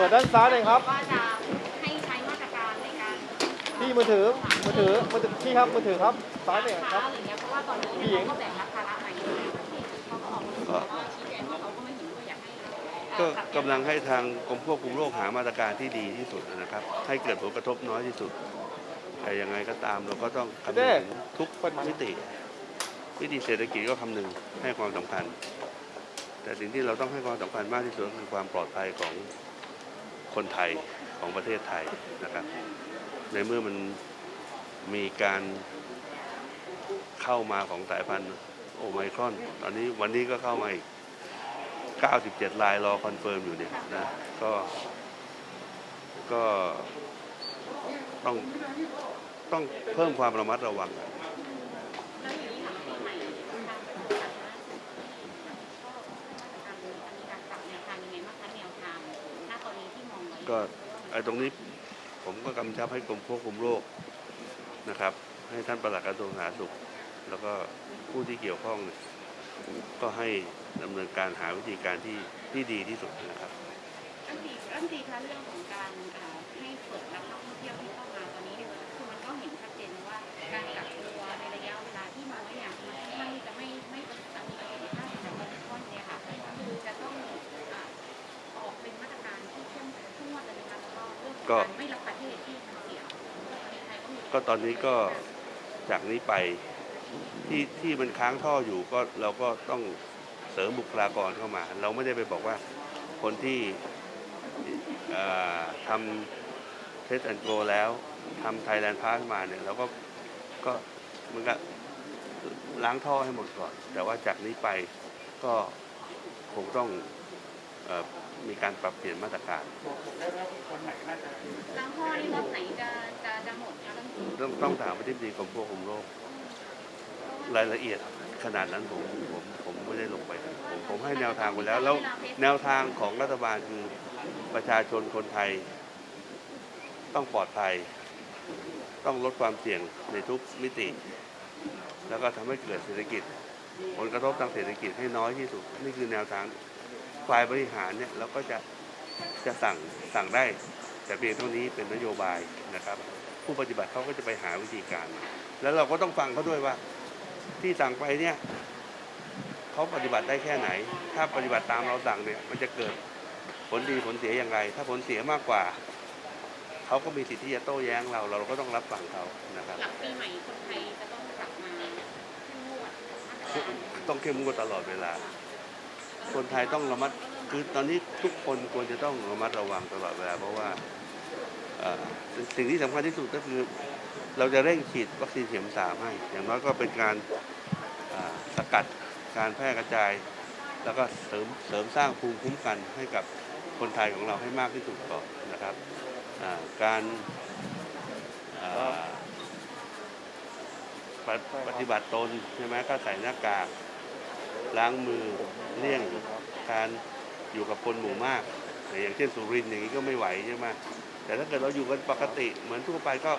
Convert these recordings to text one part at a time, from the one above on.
ปิดด้านซ้ายหน่อยครับ ว่าจะให้ใช้มาตรการในการพี่มือถือ มือถือ มือถือพี่ครับ มือถือครับ ซ้ายหน่อยคค้ารับอะไรเงี้ยเพราะว่าตอนนี้ผู้หญิเนี่ยงเขาก็แบ่งรับภาระใหม่เขาก็ออกมาบอกว่าชี้แจงว่าเขาก็ไม่เห็นด้วยอยากให้ก็เอ่อกำลังให้ทางกรมควบคุมโรคหามาตรการที่ดีที่สุดนะครับ ให้เกิดผลกระทบน้อยที่สุด แต่ยังไงก็ตามเราก็ต้องคำนึงถึงทุกมิติมิติเศรษฐกิจก็คำนึงให้ความสำคัญ แต่สิ่งที่เราต้องให้ความสำคัญมากที่สุดก็คือความปลอดภัยของ คนไทยของประเทศไทยนะครับ ในเมื่อมันมีการเข้ามาของสายพันธุ์โอไมครอน ตอนนี้วันนี้ก็เข้ามาอีก 97รายรอคอนเฟิร์มอยู่เนี่ยนะก็ก็ต้องต้องเพิ่มความระมัดระวังอะ แล้วอย่างนี้หลังปีใหม่ทางสาธารณสุขการมีการปรับแนวทางยังไงบ้างคะแนวทางณตอนนี้ที่มองไว้ ก็ไอ้ตรงนี้ผมก็กำชับให้กรมควบคุมโรคนะครับ ให้ท่านปลัดกระทรวงสาธารณสุข แล้วก็ผู้ที่เกี่ยวข้องเนี่ยก็ให้ดำเนินการหาวิธีการที่ที่ดีที่สุดนะครับรันตรีรันตรีคะเรื่องของการอ่อให้เปิดรับนักท่องเที่ยวที่เข้ามาตอนนี้เนี่ยคือมันก็เห็นชัดเจนว่าการกักตัวในระยะเวลาที่น้อยเนี่ยมันค่อนข้างที่จ ก็เรื่องของก็การไม่รับประเทศที่มันเสี่ยงไทยก็มีก็ตอนนี้ก็จากนี้ไปที่ที่มันค้างท่ออยู่ก็เราก็ต้องเสริมบุคลากรเข้ามา เราไม่ได้ไปบอกว่าคนที่เอ่อทำเทสแอนโกแล้วทำไทยแลนด์พาสมาเนี่ยเราก็ก็มันก็ล้างท่อให้หมดก่อน แต่ว่าจากนี้ไปก็คงต้องเออ มีการปรับเปลี่ยนมาตรการล้างท่อนี่รอบไหนจะจะจะหมดคะรัฐมนตรีต้องต้องถามอธิบดีกรมควบคุมโรครายละเอียดขนาดนั้นผมผมผมไม่ได้ลงไป ผมผมให้แนวทางไปแล้ว แล้วแนวทางของรัฐบาลคือประชาชนคนไทย ต้องปลอดภัย ต้องลดความเสี่ยงในทุกมิติ แล้วก็ทำให้เกิดเศรษฐกิจ ผลกระทบทางเศรษฐกิจให้น้อยที่สุด นี่คือแนวทาง ฝ่ายบริหารเนี่ยเราก็จะจะสั่งสั่งได้ แต่เพียงเท่านี้เป็นนโยบายนะครับ ผู้ปฏิบัติเขาก็จะไปหาวิธีการมาแล้วเราก็ต้องฟังเขาด้วยว่า ที่สั่งไปเนี่ยเขาปฏิบัติได้แค่ไหน ถ้าปฏิบัติตามเราสั่งเนี่ยมันจะเกิดผลดีผลเสียอย่างไร ถ้าผลเสียมากกว่าเขาก็มีสิทธิ์ที่จะโต้แย้งเรา เราก็ต้องรับฟังเขานะครับหลังปีใหม่คนไทยจะต้องกลับมาเข้มงวดมาตรการต้องเข้มงวดตลอดเวลา คนไทยต้องระมัดคือตอนนี้ทุกคนควรจะต้องระมัดระวังตลอดเวลาเพราะว่าสิ่งที่สำคัญที่สุดก็คือ เราจะเร่งฉีดวัคซีนเข็มสามให้ อย่างน้อยก็เป็นการสกัดการแพร่กระจาย แล้วก็เสริมเสริมสร้างภูมิคุ้มกันให้กับคนไทยของเราให้มากที่สุดก่อนนะครับการปปฏิบัติตนใช่ไหมก็ใส่หน้ากาก ล้างมือเลี่ยงการอยู่กับคนหมู่มากแต่อย่างเช่นสุรินทร์อย่างนี้ก็ไม่ไหวใช่ไหมแต่ถ้าเกิดเราอยู่กันปกติเหมือนทั่วไปก็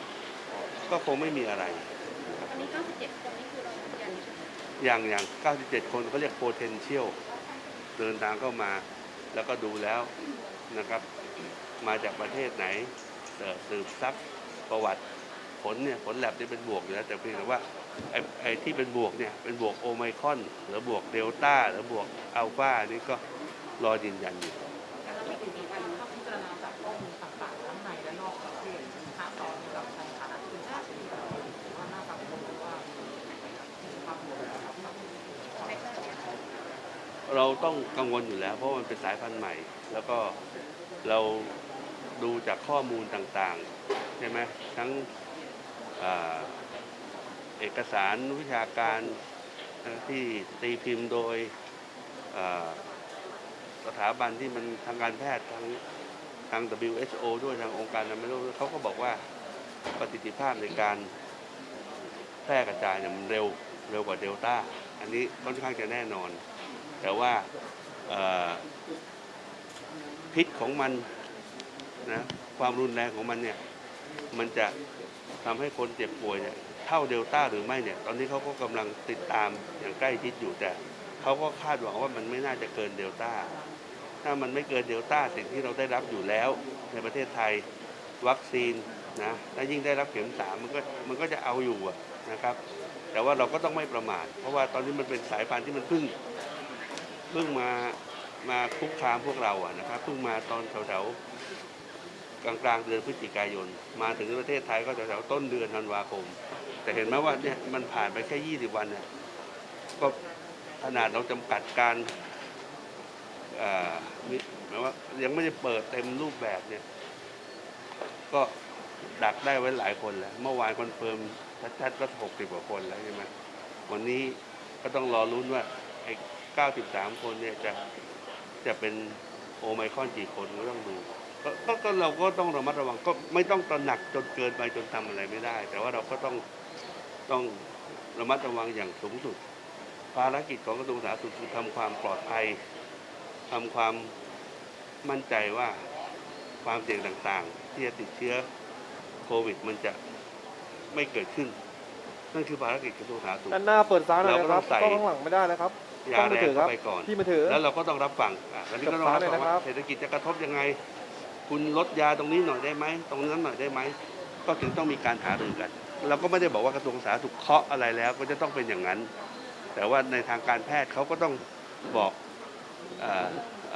ก็คงไม่มีอะไรตอนนี้ 97 คนนี่คือเรายืนยันใช่ไหมอย่างอย่าง 97 คนเขาเรียก potential เดินทางเข้ามา แล้วก็ดูแล้วนะครับ มาจากประเทศไหนเอ่อสืบซักประวัติ ผลเนี่ยผลแลบนี่เป็นบวกอยู่แล้วแต่เพียงแต่ว่าไอ้ไอที่เป็นบวกเนี่ยเป็นบวกโอไมคอนหรือบวกเดลต้าหรือบวกอัลฟานี่ก็รอยืนยันอยู่แต่เราไม่ถึงกี่วันถ้าพิจารณาจากข้อมูลต่างๆทั้งในและนอกประเทศถ้าตอนนี้เราในฐานะที่เป็นชาติที่เราว่าน่ากังวลว่าภาพรวมนะครับเราต้องกังวลอยู่แล้วเพราะมันเป็นสายพันธุ์ใหม่ แล้วก็เราดูจากข้อมูลต่างๆใช่ไหมทั้ง เอกสารวิชาการที่ตีพิมพ์โดยสถาบันที่มันทางการแพทย์ทางทาง WHO ด้วยทางองค์การอนามัยโลกด้เขาก็บอกว่าประสิทธิภาพในการแพร่กระจายเนี่ยมันเร็วเร็วกว่าเดลต้า อันนี้ค่อนข้างจะแน่นอน แต่ว่าพิษของมันนะความรุนแรงของมันเนี่ยมันจะ ทำให้คนเจ็บป่วยเนี่ยเท่าเดลต้าหรือไม่เนี่ย ตอนนี้เขาก็กำลังติดตามอย่างใกล้ชิดอยู่แต่เขาก็คาดหวังว่ามันไม่น่าจะเกินเดลต้าถ้ามันไม่เกินเดลต้าสิ่งที่เราได้รับอยู่แล้ว ในประเทศไทยวัคซีนนะถ้ายิ่งได้รับเข็มสามมันก็มันก็จะเอาอยู่นะครับ แต่ว่าเราก็ต้องไม่ประมาท เพราะว่าตอนนี้มันเป็นสายพันธุ์ที่มันเพิ่งเพิ่งมามาคุกคามพวกเราอะนะครับเพิ่งมาตอนแถวๆ กลางกลางๆเดือนพฤศจิกายน มาถึงประเทศไทยก็แถวๆต้นเดือนธันวาคม แต่เห็นไหมว่าเนี่ยมันผ่านไปแค่ 20 วันเนี่ยก็ขนาดเราจำกัดการอ่อมีหมายว่ายังไม่ได้เปิดเต็มรูปแบบเนี่ย ก็ดักได้ไว้หลายคนแล้ว เมื่อวานคอนเฟิร์มชัดๆก็60กว่าคนแล้วใช่ไหมวันนี้ก็ต้องรอลุ้นว่าไอ้93คนเนี่ยจะจะเป็นโอไมคอนกี่คนก็ต้องดู ก็ก็ก็เราก็ต้องระมัดระวังก็ไม่ต้องตระหนักจนเกินไปจนทำอะไรไม่ได้ แต่ว่าเราก็ต้องต้องระมัดระวังอย่างสูงสุด ภารกิจของกระทรวงสาธารณสุขคือทำความปลอดภัยทำความมั่นใจว่าความเสี่ยงต่างๆ ที่จะติดเชื้อโควิด มันจะไม่เกิดขึ้น นั่นคือภารกิจกระทรวงสาธารณสุขด้านหน้าเปิดซ้ายหน่อยนะครับเราก็ต้องใส่กล้องข้างหลังไม่ได้นะครับยาแรงเข้าไปก่อนที่มือถือแล้วเราก็ต้องรับฟังอะแล้วนี่ก็ต้องรับฟังจับตาเลยนะครัว่าบเศรษฐกิจจะกระทบยังไง คุณลดยาตรงนี้หน่อยได้ไหมตรงนั้นหน่อยได้ไหมก็ถึงต้องมีการหารือกัน เราก็ไม่ได้บอกว่ากระทรวงสาธารณสุขเคาะอะไรแล้ว ก็จะต้องเป็นอย่างนั้น แต่ว่าในทางการแพทย์เขาก็ต้องบอกออ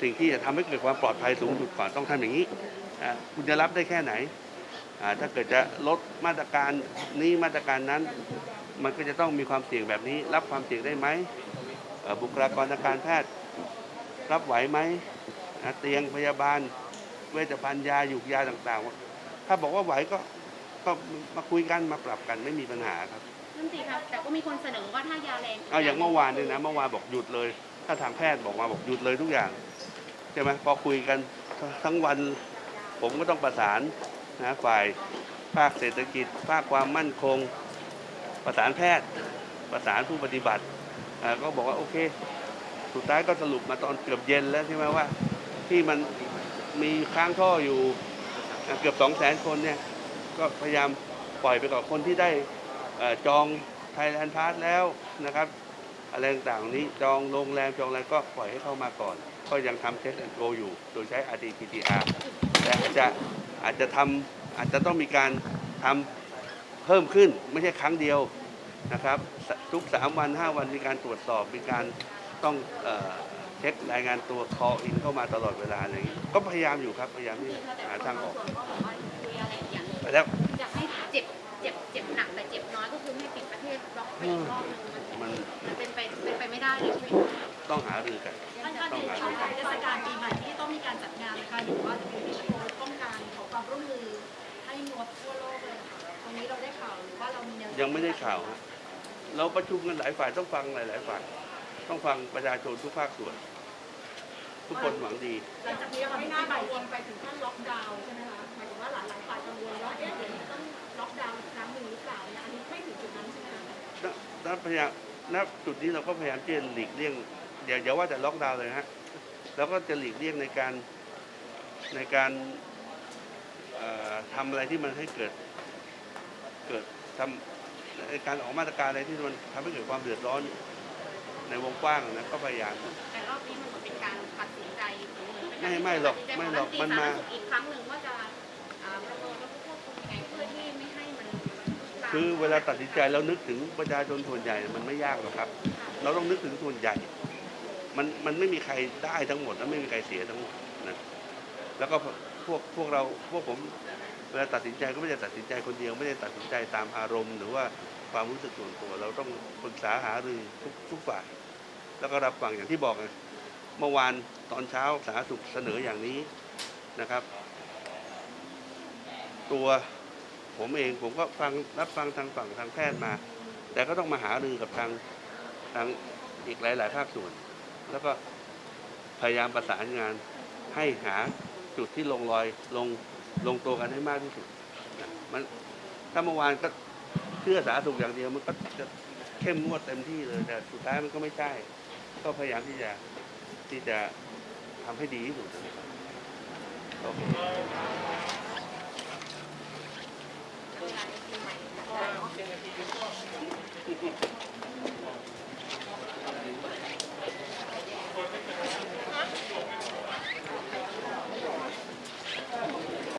สิ่งที่จะทำให้เกิดความปลอดภัยสูงสุดก่อนต้องทำอย่างนี้คุณจะรับได้แค่ไหน ถ้าเกิดจะลดมาตรการนี้มาตรการนั้น มันก็จะต้องมีความเสี่ยงแบบนี้ รับความเสี่ยงได้ไหมบุคลากรทางการแพทย์รับไหวไหม เตียงพยาบาล เวชภัณฑ์ยาหยุกยาต่างๆ ถ้าบอกว่าไหวก็ก็มาคุยกันมาปรับกันไม่มีปัญหาครับนั่นสิครับแต่ก็มีคนเสนอว่าถ้ายาแรงเอาอย่างเมื่อวานเนี่ยนะเมื่อวานบอกหยุดเลย ถ้าทางแพทย์บอกมาบอกหยุดเลยทุกอย่างใช่ไหมพอคุยกันทั้งวันผมก็ต้องประสานนะฝ่ายภาคเศรษฐกิจ ภาคความมั่นคง ประสานแพทย์ ประสานผู้ปฏิบัติอ่าก็บอกว่าโอเค สุดท้ายก็สรุปมาตอนเกือบเย็นแล้วใช่ไหมว่า ที่มันมีค้างท่ออยู่เกือบสองแสนคนเนี่ยก็พยายามปล่อยไปกับคนที่ได้จองไทยแลนด์พาสแล้วนะครับอะไรต่างๆนี้จองโรงแรมจองอะไรก็ปล่อยให้เข้ามาก่อน ก็ยังทำเทสแอนโกอยู่ โดยใช้ RT-PCR แต่อาจจะอาจจะทำอาจจะต้องมีการทำเพิ่มขึ้นไม่ใช่ครั้งเดียวนะครับ ทุก 3 วัน 5 วันมีการตรวจสอบมีการต้องอ ช็ครายงานตัว call in เข้ามาตลอดเวลาอะไรอย่างนี้ก็พยายามอยู่ครับพยายามที่จะแต่หาคนทางบาองอกส่วนก็บอกว่าคุยอะไรอย่างไปแล้วจะให้เจ็บเจ็บเจ็บหนักแต่เจ็บน้อยก็คือให้ปิดประเทศล็อกไปอีกรอบนึงมันมันมันเป็นไปเป็นไปไม่ได้เลยใช่ไหมคะต้องหารือกันท่านคะในช่วงของเทศกาลปีใหม่ที่ต้องมีการจัดงานนะคะหรือว่าจะมีโพสต์ต้องการขอความร่วมมือให้งดทั่วโลกเลยนะคะตรงนี้เราได้ข่าวหรือว่าเรามีแนวยังไม่ได้ข่าวฮะเราประชุมกันหลายฝ่ายต้องฟังหลาย ๆ ฝ่าย ต้องฟังประชาชนทุกภาคส่วน ทุกคนหวังดี หลังจากนี้ไม่น่ากังวลไปถึงขั้นล็อกดาวน์ใช่ไหมคะหมายถึงว่าหลายหลายๆฝ่ายกังวลว่าเอ๊ะเดี๋ยวนี้ต้องล็อกดาวน์อีกครั้งหนึ่งหรือเปล่าเนี่ยอันนี้ไม่ถึงจุดนั้นใช่ไหมคะณณพยายามณจุดนี้เราก็พยายามที่จะหลีกเลี่ยงอย่าอย่าว่าแต่ล็อกดาวน์เลยฮะเราก็จะหลีกเลี่ยงในการในการเอ่อทำอะไรที่มันให้เกิดเกิดทำในการออกมาตรการอะไรที่มันทำให้เกิดความเดือดร้อนในวงกว้างนะก็พยายาม แต่รอบนี้มันเหมือนเป็นการ ตัดสินใจเหมือนเป็นไม่การไม่หรอกตัดสินใจไม่หรอกขงมันมารัฐบลอีกครั้งหนึ่งว่าจะอ่าประเมินแล้วก็ควบคุมยังไงเพื่อที่ไม่ให้มันลุกลามคือเวลาตัดสินใจแล้วนึกถึงประชาชนส่วนใหญ่มันไม่ยากหรอกครับ เราต้องนึกถึงส่วนใหญ่ มันมันไม่มีใครได้ทั้งหมด และไม่มีใครเสียทั้งหมดนะแล้วก็พวกพวกเราพวกผมเวลาตัดสินใจก็ไม่ได้ตัดสินใจคนเดียวไม่ได้ตัดสินใจตามอารมณ์ หรือว่าความรู้สึกส่วนตัว เราต้องปรึกษาหารือทุกทุกฝ่าย แล้วก็รับฟังอย่างที่บอกไง เมื่อวานตอนเช้าสาธารณสุขเสนออย่างนี้นะครับ ตัวผมเองผมก็ฟังรับฟังทางฝั่งทางแพทย์มา แต่ก็ต้องมาหารือกับทางทางอีกหลาย ๆ ภาคส่วน แล้วก็พยายามประสานงานให้หาจุดที่ลงรอยลงลงตัวกันให้มากที่สุดมันถ้าเมื่อวานก็เชื่อสาธารณสุขอย่างเดียวมันก็จะเข้มงวดเต็มที่เลยแต่สุดท้ายมันก็ไม่ใช่ ก็พยายามที่จะ ที่จะทำให้ดีที่สุดนะครับโอเค